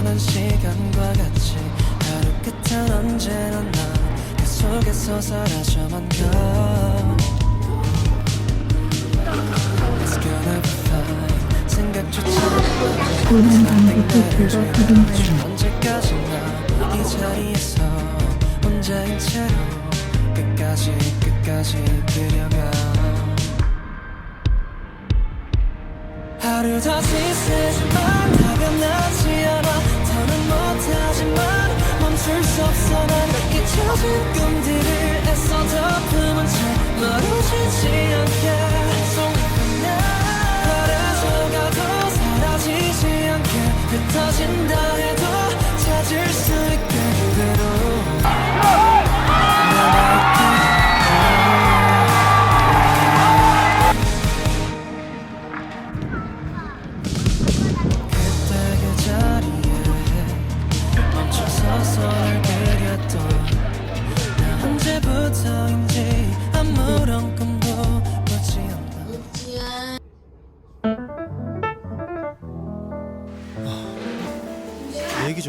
뻔한 시간과 같이 하루 끝은 언제나 나그 속에서 사라져만 가. It's gonna be fine. 생각조차 오랜 밤부터 불과 흐른 언제까지나 이 자리에서 혼자인 채로 끝까지 끝까지 그려가. 하루 더 지새지만 나변하 꿈들을 애써 덮으면 채 멀어지지 않게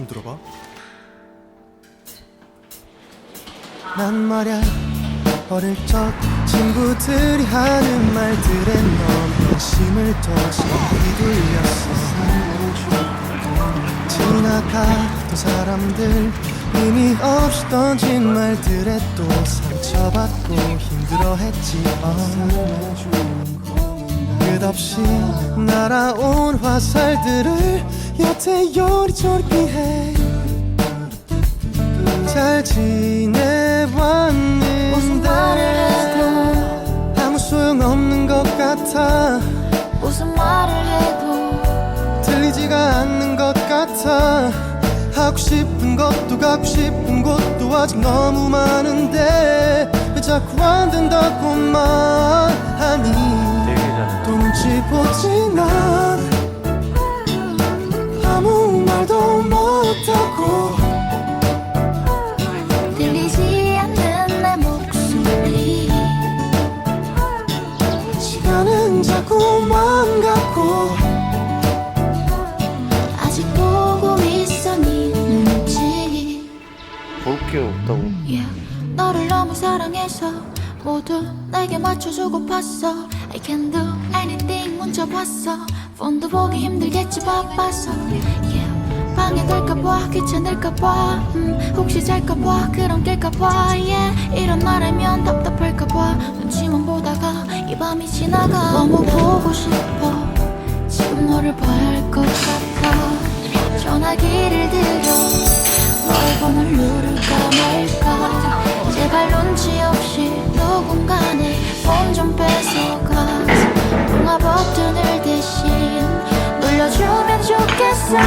좀 들어봐. 난 말야 어릴 적 친구들이 하는 말들에 넌 관심을 더시 휘둘렸어 지나가던 사람들 의미 없이 던진 말들에 또 상처받고 힘들어했지 어. 끝없이 날아온 화살들을 여태 요리조리 피해. 잘 지내왔는데 아무 소용없는 것 같아. 무슨 말을 해도 들리지가 않는 것 같아. 하고 싶은 것도 가고 싶은 곳도 아직 너무 많은데 왜 자꾸 안 된다고 난 아무 말도 못하고 들리지 않는 내 목소리. 시간은 자꾸만 가고 아직 보고 있어 네 눈치 볼 게 없다고? Yeah. 너를 너무 사랑해서 모두 내게 맞춰주고 봤어 I can do anything 문자 봤어. 폰도 보기 힘들겠지 바빠서. Yeah. 방해될까봐 귀찮을까봐. 음, 혹시 잘까봐 그런 낄까봐. Yeah. 이런 나라면 답답할까봐. 눈치만 보다가 이 밤이 지나가. 너무 보고 싶어. 지금 너를 봐야 할 것 같아. 전화기를 들어 너의 번호를 누를까 말까. 제발 눈치 없이 누군가 내폰 좀 뺏어가. 통화 버튼을 대신 눌러주면 좋겠어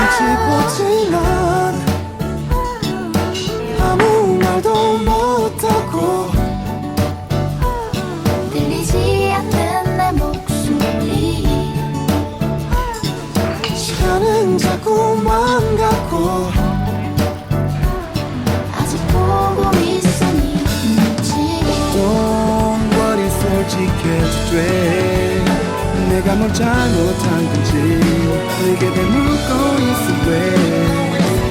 뭘 잘못한 건지 내게 되묻고 있어 왜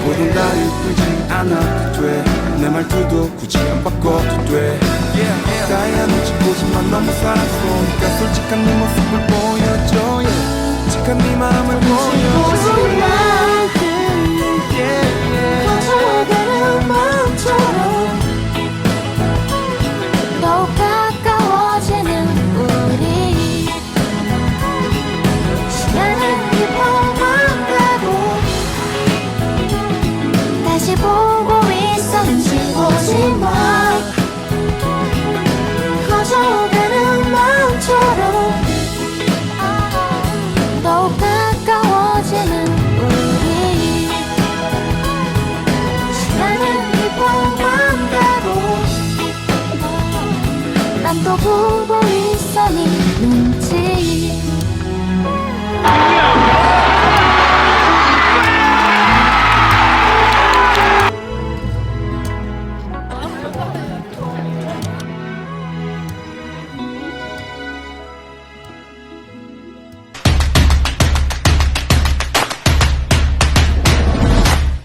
모든 나를 풀지 않아도 돼내 말투도 굳이 안 바꿔도 돼. 가야 눈치 보지만 너무 사랑스러우니까 솔직한 네모 보고 있어 네 눈치